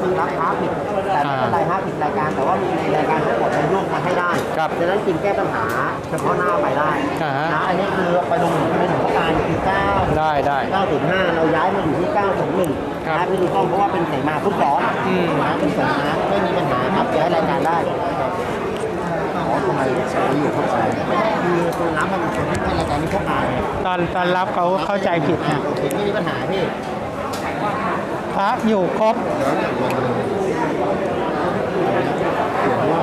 คือรับค้าผิดแต่ไม่เป็นไรฮะผิดรายการ แต่ว่ามีในรายการทั้งหมดมันรวบมาให้ได้ครับฉะนั้นจึงแก้ปัญหาเฉพาะหน้าไปได้อ่าฮะ นะอันนี้คือไปลงเป็นของการคือ9 ได้ได้905เราย้ายมาอยู่ที่901ครับนะพี่ดูกล้องเพราะว่าเป็นเสมาฟุตบอลอืม นะเป็นเสมาไม่มีปัญหาครับย้ายรายการได้อ๋อทำไมใช้อยู่เข้าไปไม่ได้คือคนรับมันเป็นคนที่ให้รายการนี้เข้ามาเนี่ยตอนตอนรับเขาเข้าใจผิดนะโอเคไม่มีปัญหาพี่ พระอยู่ครบเห็นว่า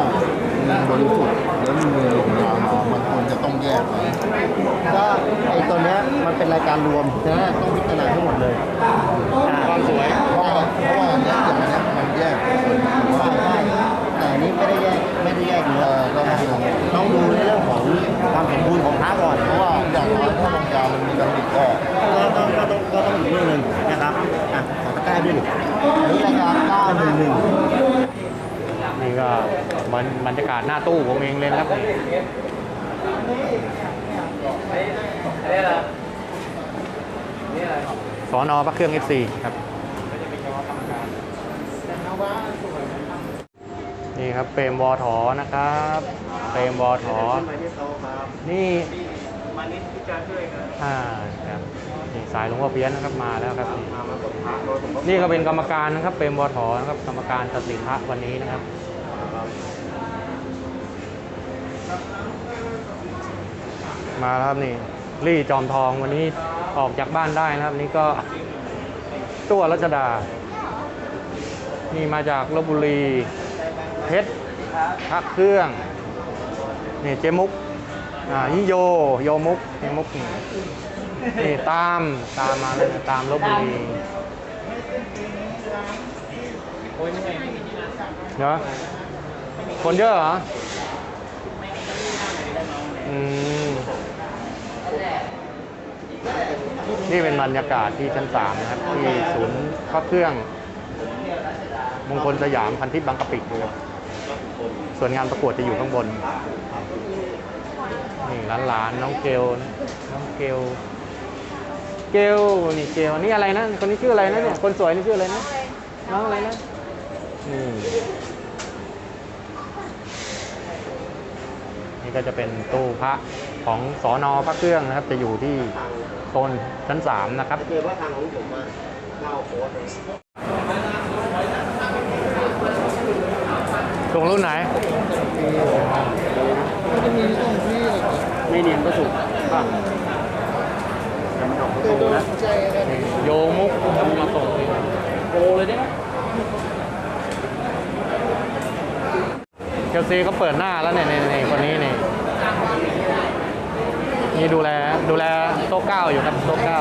มันบริสุทธิ์แล้วมีเงินลงยามามันควรจะต้องแยกไหมก็ไอ้ตัวเนี้ยมันเป็นรายการรวมฉะนั้นต้องพิจารณาทั้งหมดเลยความสวยเพราะว่าเพราะว่าอันเนี้ย นึ่รายการ911นี่ก็บรรบรรยากาศหน้าตู้ผมเองเลยนะครับนี่สอนอพระเครื่อง F4 ครับ นี่ครับเปรมวอถอนะครับเปรมวอถอนี่อ่าครับนี่สายหลวงพ่อเพี้ยนนะครับมาแล้วครับนี่ นี่ก็เป็นกรรมการนะครับเปรมวอถอนะครับกรรมการตัดสินพระวันนี้นะครับมาครับนี่รี่จอมทองวันนี้ออกจากบ้านได้นะครับ นี่ก็ตัวรัชดา นี่มาจากลบบุรีเพชรพระเครื่องนี่เจมุกอ่านี่โยโยมุกเจมุกนี่ตามตามมาเลยนะตามลบบุรี เนาะคนเยอะเหรออืมนี่เป็นบรรยากาศที่ชั้นสามนะครับ ที่ศูนย์พระเครื่อง มงคลสยามพันทิพย์บางกะปินะครับส่วนงานประกวดจะอยู่ข้างบนนี่หลานๆน้องเกลน้องเกล เกลนี่เกลนี่อะไรนะคนนี้ชื่ออะไรนะเนี่ยคนสวยนี่ชื่ออะไรนะน้องอะไรนะนี่นี่ก็จะเป็นตู้พระของสอนอพระเครื่องนะครับ จะอยู่ที่โซนชั้นสามนะครับเจอว่าทางของผมมาเล่าโค้ดเลยตรงรุ่นไหนไม่เนียนก็ถูกป่ะ โยมุกมาส่งเลยโอเลยได้ไหมเชลซีเขาเปิดหน้าแล้วเนี่ยในในคนนี้นี่นี่ดูแลดูแลโต๊ะเก้าอยู่ครับโต๊ะเก้า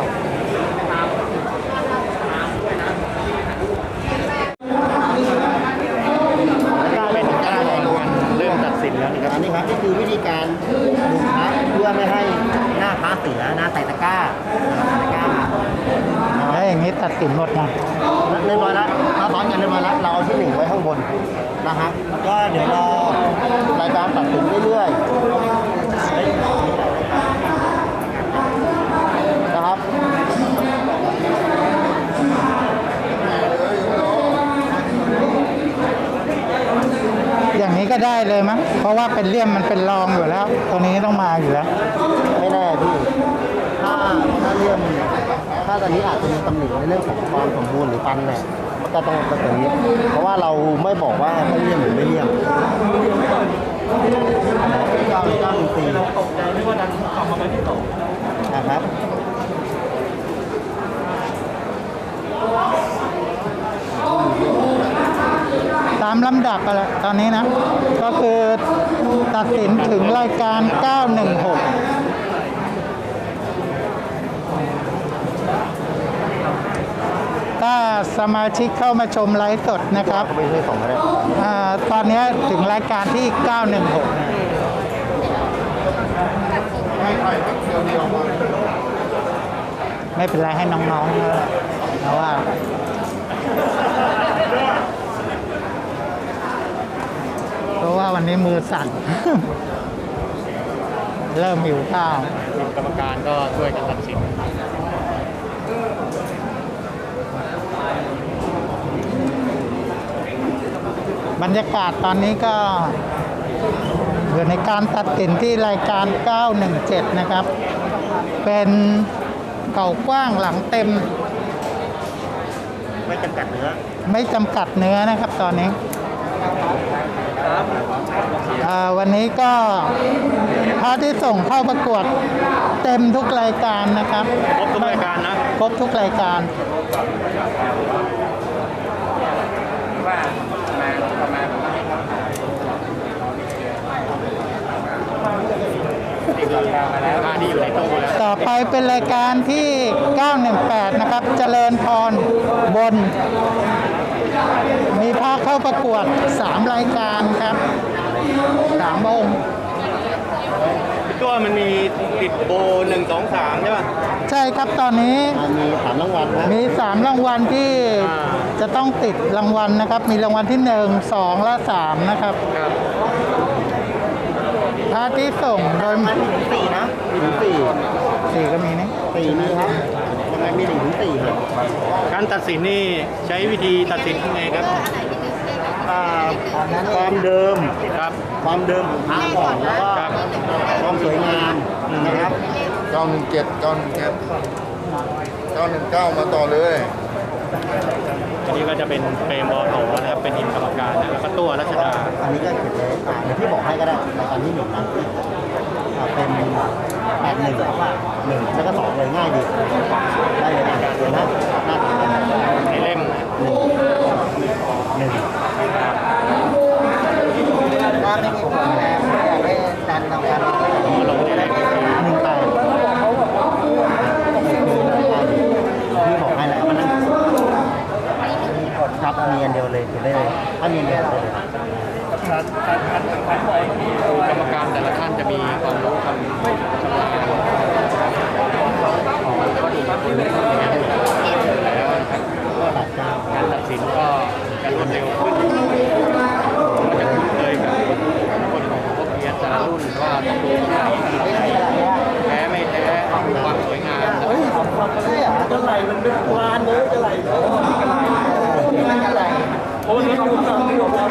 เป็นการแข่งขันเริ่มตัดสินแล้วนะครับ อันนี้ครับนี่คือวิธีการดูพระเพื่อไม่ให้หน้าพระเสียหน้าใส่ตะกร้าใส่ตะกร้า แล้วอย่างนี้ ตัดสินหมดนะเรียบร้อยแล้วถ้าซ้อนกันเรียบร้อยแล้วเราเอาที่หนึ่งไว้ข้างบนนะครับแล้วก็เดี๋ยวรอรายการตัดสินเรื่อยๆนะครับอย่างนี้ก็ได้เลยมั้งเพราะว่าเป็นเลี่ยมมันเป็นรองอยู่แล้ว ตัวนี้ต้องมาอยู่แล้ว ไม่แน่พี่ถ้าถ้าเรื่อง ถ้าตอนนี้อาจจะมีตำหนิในเรื่องของความสมบูรณ์หรือปันเนี่ยก็ต้องเป็นอย่างนี้ เพราะว่าเราไม่บอกว่าไม่เลี่ยมหรือไม่เลี่ยมเก้าเก้าหนึ่งสี่นะครับตามลำดับไปแล้วตอนนี้นะ ก็คือตัดสินถึงรายการ 916 ถ้า สมาชิกเข้ามาชมไลฟ์สดนะครับก็ไม่ใช่ของอะไรอาตอนนี้ถึงรายการที่ 916นะไม่เป็นไรให้น้องๆนะนะว่าเพราะว่าวันนี้มือสั่น เริ่มหิวข้าวทีมกรรมการก็ช่วยกันตัดสิน บรรยากาศตอนนี้ก็อยู่ในการตัดสินที่รายการ 917 นะครับ เป็นเก่ากว้างหลังเต็ม ไม่จำกัดเนื้อ ไม่จำกัดเนื้อนะครับตอนนี้อ่าวันนี้ก็พาที่ส่งเข้าประกวดเต็มทุกรายการนะครับ ครบทุกรายการนะ ครบทุกรายการ ค่าที่อยู่ในตู้แล้วต่อไปเป็นรายการที่ 918 นะครับ เจริญพรบน มีภาคเข้าประกวด 3 รายการครับ3องค์ตัวมันมีติดโบหนึ่งสองสามใช่ป่ะใช่ครับตอนนี้อ่ามีสามรางวัลนะมี3รางวัลที่อ่าจะต้องติดรางวัลนะครับ มีรางวัลที่1 2และ3นะครับ ครับภาคที่ส่งโดยมันมีถึงสี่นะมีถึงสี่สี่ก็มีนี่สี่มีครับยังไงมีหนึ่งถึงสี่ครับการตัดสินนี่ใช้วิธีตัดสินยังไงครับอ่าความเดิมครับความเดิมของพระก่อนแล้วก็ครับความสวยงามนะครับเก้าหนึ่งเจ็ดเก้าหนึ่งเจ็ดเก้าหนึ่งเก้ามาต่อเลย อันนี้ก็จะเป็นเปรมบอโถนะครับเป็นทีมกรรมการนะแล้วก็ตัวรัชดาอันนี้ก็เขียนเลยอ่าเดี๋ยวพี่บอกให้ก็ได้ตอนที่หนึ่งนะอ่าเป็นแปดหนึ่งหนึ่งแล้วก็สองเลยง่ายดีได้เลยนะเดี๋ยวนะหน้าตาหนึ่ง ในเล่ม หนึ่งถ้าไม่มีผลแรงอยากได้ดันทำการ ผมมาลงในเล่ม หนึ่งแปดพี่บอกให้แล้วมันนั่งครับมีอันเดียวเลยเขียนได้เลยถ้ามีอันเดียวเลย กรรมการแต่ละท่านจะมีความรู้ความชำนาญก็ดูครับแล้วนะครับการตัดสินก็จะรวดเร็วขึ้นก็จะคุ้นเคยกับคนของพวกเพียร แต่ละรุ่นว่าต้องดูแพ้ไม่แพ้ความสวยงามเฮ้ยใช่เหรอะจะไหลมันเป็นวานเลยจะไหลมันจะไหลโอ้ยดูสองดูสอง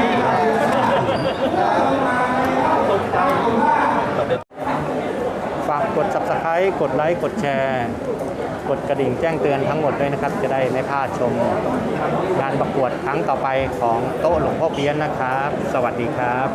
ฝากกด subscribe กดไลค์กดแชร์ กดกระดิ่งแจ้งเตือนทั้งหมดด้วยนะครับ จะได้ไม่พลาดชมงานประกวดครั้งต่อไปของโต๊ะหลวงพ่อเพี้ยนนะครับ สวัสดีครับ